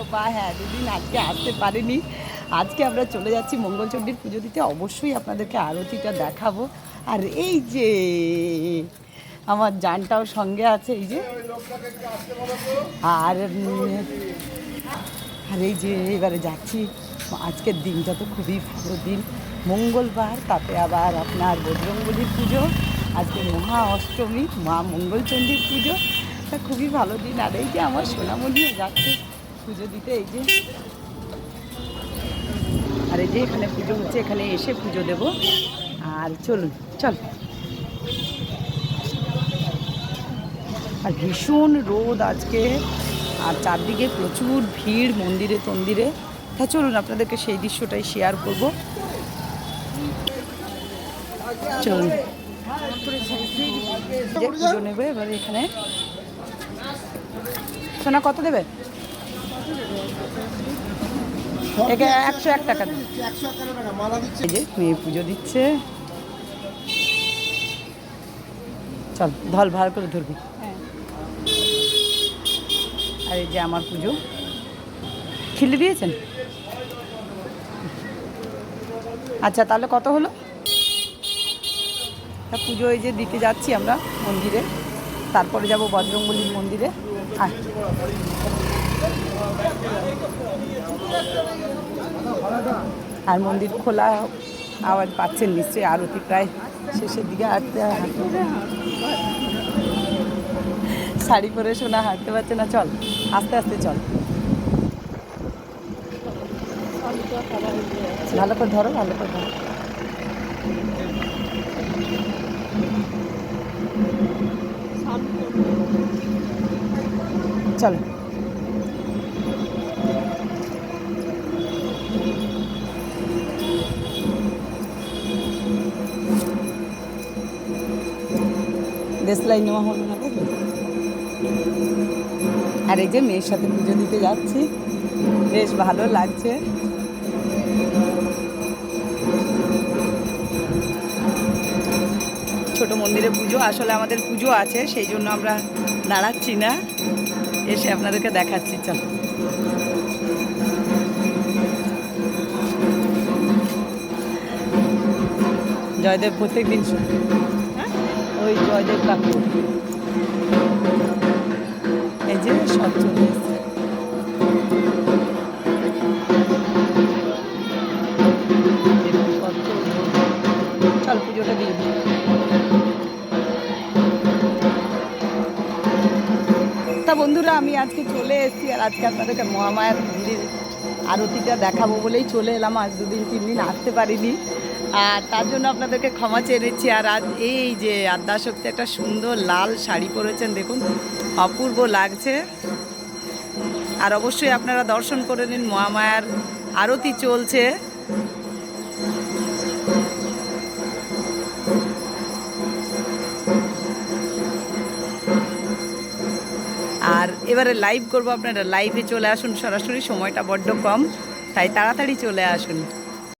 দুটো পা হ্যাঁ দুদিন আজকে আসতে পারিনি। আজকে আমরা চলে যাচ্ছি মঙ্গলচণ্ডীর পুজো দিতে। অবশ্যই আপনাদেরকে আরতিটা দেখাবো। আর এই যে, আমার জানটাও সঙ্গে আছে, এই যে। আর আর এই যে, এবারে যাচ্ছি। আজকের দিনটা তো খুবই ভালো দিন। মঙ্গলবার, তাতে আবার আপনার বজরঙ্গলির পুজো, আজকে মহা অষ্টমী, মা মঙ্গলচণ্ডীর পুজো। তা খুবই ভালো দিন। আর এই যে আমার সোনামণিও যাচ্ছে। পুজো দিতে, এই যে। আর এই যে এখানে পুজো হচ্ছে, এখানে এসে পুজো দেব। আর চলুন, চল। আর ভীষণ রোদ আজকে, আর চারদিকে প্রচুর ভিড় মন্দিরে, তন্দিরে। তা চলুন, আপনাদেরকে সেই দৃশ্যটাই শেয়ার করব। চলুন। পুজো নেবে, এবারে এখানে। সোনা, কত দেবে? একশো এক টাকা যে মেয়ে পুজো দিচ্ছে। চল ধল ভালো করে ধরবি। আর এই যে আমার পুজো। খিল্লি দিয়েছেন? আচ্ছা তাহলে কত হলো? তা পুজো এই যে দিতে যাচ্ছি আমরা মন্দিরে। তারপরে যাব বজরঙ্গলির মন্দিরে। আর আর মন্দির খোলা, আওয়াজ পাচ্ছেন নিশ্চয়ই, আরতি প্রায় শেষের দিকে হাঁটতে শাড়ি পরে শোনা হাঁটতে পারছে না, চল, আস্তে আস্তে চল। ভালো করে ধরো, ভালো করে ধরো। চলো। দেশলাই নেওয়া হলো না। আর এই যে মেয়ের সাথে পুজো দিতে যাচ্ছি, বেশ ভালো লাগছে। ছোট মন্দিরে পুজো, আসলে আমাদের পুজো আছে, সেই জন্য আমরা দাঁড়াচ্ছি না। এসে আপনাদেরকে দেখাচ্ছি, চল। জয়দেব প্রত্যেক দিন ওই জয়দেব এই পুজোটা তা বন্ধুরা, আমি আজকে চলে এসেছি আর আজকে আপনাদেরকে মহামায়ার মন্দির আরতিটা দেখাবো বলেই চলে এলাম। আজ দুদিন তিন দিন আসতে পারিনি। আর তার জন্য আপনাদেরকে ক্ষমা চেয়ে নিচ্ছি। আর আজ এই যে আদ্যাশক্তি একটা সুন্দর লাল শাড়ি পরেছেন, দেখুন, অপূর্ব লাগছে। আর অবশ্যই আপনারা দর্শন করে নিন, মহামায়ার আরতি চলছে। আর এবারে লাইভ করব আপনারা লাইভে চলে আসুন, সরাসরি সময়টা বড্ড কম, তাই তাড়াতাড়ি চলে আসুন।